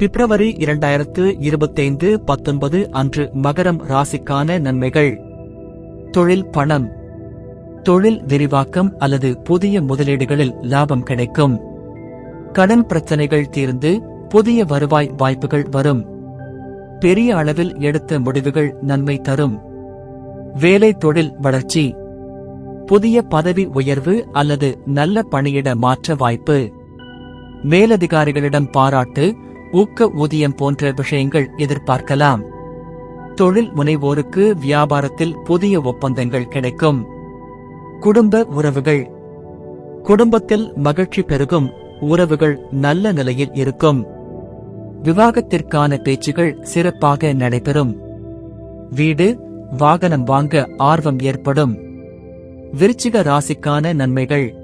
பிப்ரவரி இரண்டாயிரத்து இருபத்தைந்து பத்தொன்பது அன்று மகரம் ராசிக்கான நன்மைகள். தொழில் பணம். தொழில் விரிவாக்கம் அல்லது புதிய முதலீடுகளில் லாபம் கிடைக்கும். கடன் பிரச்சனைகள் தீர்ந்து புதிய வருவாய் வாய்ப்புகள் வரும். பெரிய அளவில் எடுத்த முடிவுகள் நன்மை தரும். வேலை தொழில் வளர்ச்சி. புதிய பதவி உயர்வு அல்லது நல்ல பணியிட மாற்ற வாய்ப்பு. மேலதிகாரிகளிடம் பாராட்டு ஊக்க ஊதியம் போன்ற விஷயங்கள் எதிர்பார்க்கலாம். தொழில் முனைவோருக்கு வியாபாரத்தில் புதிய ஒப்பந்தங்கள் கிடைக்கும். குடும்ப உறவுகள். குடும்பத்தில் மகிழ்ச்சி பெருகும் உறவுகள் நல்ல நிலையில் இருக்கும். விவாகத்திற்கான பேச்சுகள் சிறப்பாக நடைபெறும். வீடு வாகனம் வாங்க ஆர்வம் ஏற்படும். விருச்சிக ராசிக்கான நன்மைகள்.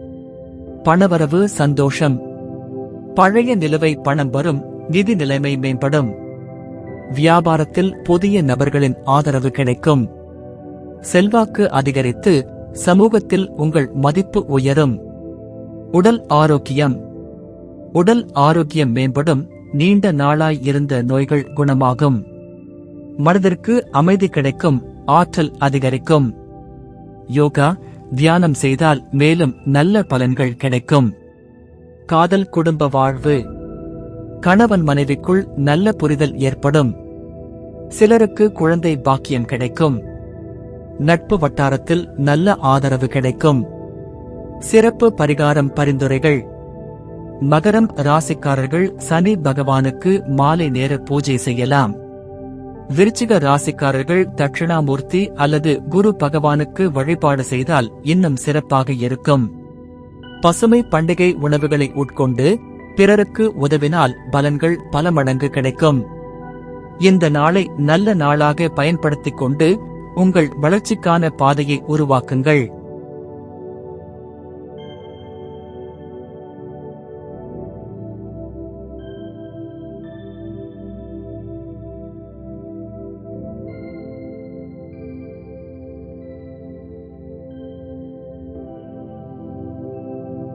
பணவரவு சந்தோஷம். பழைய நிலுவை பணம் வரும் நிதி நிலைமை மேம்படும். வியாபாரத்தில் புதிய நபர்களின் ஆதரவு கிடைக்கும். செல்வாக்கு அதிகரித்து சமூகத்தில் உங்கள் மதிப்பு உயரும். உடல் ஆரோக்கியம். உடல் ஆரோக்கியம் மேம்படும் நீண்ட நாளாய் இருந்த நோய்கள் குணமாகும். மனதிற்கு அமைதி கிடைக்கும் ஆற்றல் அதிகரிக்கும். யோகா தியானம் செய்தால் மேலும் நல்ல பலன்கள் கிடைக்கும். காதல் குடும்ப வாழ்வு. கணவன் மனைவிக்குள் நல்ல புரிதல் ஏற்படும். சிலருக்கு குழந்தை பாக்கியம் கிடைக்கும். நட்பு வட்டாரத்தில் நல்ல ஆதரவு கிடைக்கும். சிறப்பு பரிகாரம் பரிந்துரைகள். மகரம் ராசிக்காரர்கள் சனி பகவானுக்கு மாலை நேர பூஜை செய்யலாம். விருச்சிக ராசிக்காரர்கள் தட்சிணாமூர்த்தி அல்லது குரு பகவானுக்கு வழிபாடு செய்தால் இன்னும் சிறப்பாக இருக்கும். பசுமை பண்டிகை உணவுகளை உட்கொண்டு பிறருக்கு உதவினால் பலன்கள் பல மடங்கு கிடைக்கும். இந்த நாளை நல்ல நாளாக பயன்படுத்திக் கொண்டு உங்கள் வளர்ச்சிக்கான பாதையை உருவாக்குங்கள்.